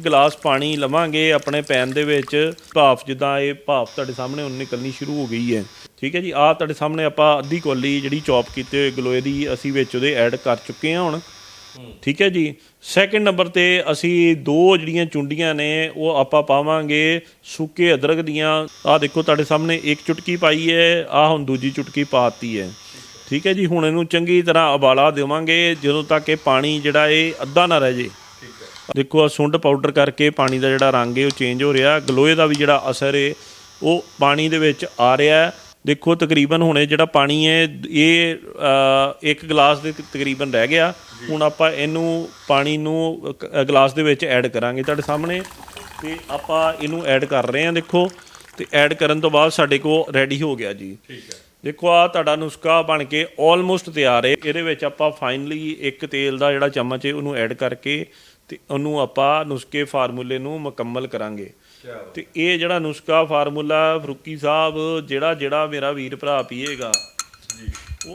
Glass ਪਾਣੀ ਲਵਾਂਗੇ ਆਪਣੇ ਪੈਨ ਦੇ ਵਿੱਚ। ਭਾਫ ਜਿੱਦਾਂ ਇਹ ਭਾਫ ਤੁਹਾਡੇ ਸਾਹਮਣੇ ਹੁਣ ਨਿਕਲਣੀ ਸ਼ੁਰੂ ਹੋ ਗਈ ਹੈ। ਠੀਕ ਹੈ ਜੀ, ਆਹ ਤੁਹਾਡੇ ਸਾਹਮਣੇ ਆਪਾਂ ਅੱਧੀ ਕੋਲੀ ਜਿਹੜੀ ਚੌਪ ਕੀਤੇ ਹੋਏ ਗਲੋਏ ਦੀ ਅਸੀਂ ਵਿੱਚ ਉਹਦੇ ਐਡ ਕਰ ਚੁੱਕੇ ਹਾਂ ਹੁਣ। ਠੀਕ ਹੈ ਜੀ ਸੈਕਿੰਡ ਨੰਬਰ ਤੇ ਅਸੀਂ ਦੋ ਜਿਹੜੀਆਂ ਚੁੰਡੀਆਂ ਨੇ ਉਹ ਆਪਾਂ ਪਾਵਾਂਗੇ ਸੁੱਕੇ ਅਦਰਕ ਦੀਆਂ। ਆਹ ਦੇਖੋ ਤੁਹਾਡੇ ਸਾਹਮਣੇ ਇੱਕ ਚੁਟਕੀ ਪਾਈ ਹੈ, ਆਹ ਹੁਣ ਦੂਜੀ ਚੁਟਕੀ ਪਾਤੀ ਹੈ। ਠੀਕ ਹੈ ਜੀ, ਹੁਣ ਇਹਨੂੰ ਚੰਗੀ ਤਰ੍ਹਾਂ ਉਬਾਲਾ ਦੇਵਾਂਗੇ ਜਦੋਂ ਤੱਕ ਇਹ ਪਾਣੀ ਜਿਹੜਾ ਇਹ ਅੱਧਾ ਨਾ ਰਹਿ ਜੇ। ਦੇਖੋ ਆ ਸੁੰਡ ਪਾਊਡਰ ਕਰਕੇ ਪਾਣੀ ਦਾ ਜਿਹੜਾ ਰੰਗ ਹੈ ਉਹ ਚੇਂਜ ਹੋ ਰਿਹਾ। ਗਲੋਏ ਦਾ ਵੀ ਜਿਹੜਾ ਅਸਰ ਹੈ ਉਹ ਪਾਣੀ ਦੇ ਵਿੱਚ ਆ ਰਿਹਾ। ਦੇਖੋ ਤਕਰੀਬਨ ਹੁਣੇ ਜਿਹੜਾ ਪਾਣੀ ਹੈ ਇਹ ਇੱਕ ਗਲਾਸ ਦੇ ਤਕਰੀਬਨ ਰਹਿ ਗਿਆ। ਹੁਣ ਆਪਾਂ ਇਹਨੂੰ ਪਾਣੀ ਨੂੰ ਗਲਾਸ ਦੇ ਵਿੱਚ ਐਡ ਕਰਾਂਗੇ ਤੁਹਾਡੇ ਸਾਹਮਣੇ। ਤੇ ਆਪਾਂ ਇਹਨੂੰ ਐਡ ਕਰ ਰਹੇ ਹਾਂ ਦੇਖੋ। ਤੇ ਐਡ ਕਰਨ ਤੋਂ ਬਾਅਦ ਸਾਡੇ ਕੋਲ ਰੈਡੀ ਹੋ ਗਿਆ ਜੀ। ਠੀਕ ਹੈ। ਦੇਖੋ ਆ ਤੁਹਾਡਾ ਨੁਸਖਾ ਬਣ ਕੇ ਆਲਮੋਸਟ ਤਿਆਰ ਹੈ। ਇਹਦੇ ਵਿੱਚ ਆਪਾਂ ਫਾਈਨਲੀ ਇੱਕ ਤੇਲ ਦਾ ਜਿਹੜਾ ਚਮਚ ਹੈ ਉਹਨੂੰ ਐਡ ਕਰਕੇ ਤੇ ਉਹਨੂੰ ਆਪਾਂ ਨੁਸਖੇ ਫਾਰਮੂਲੇ ਨੂੰ ਮੁਕੰਮਲ ਕਰਾਂਗੇ। ਤੇ ਇਹ ਜਿਹੜਾ ਨੁਸਖਾ ਫਾਰਮੂਲਾ ਫਰੂਕੀ ਸਾਹਿਬ ਜਿਹੜਾ ਜਿਹੜਾ ਮੇਰਾ ਵੀਰ ਭਰਾ ਪੀਏਗਾ ਜੀ।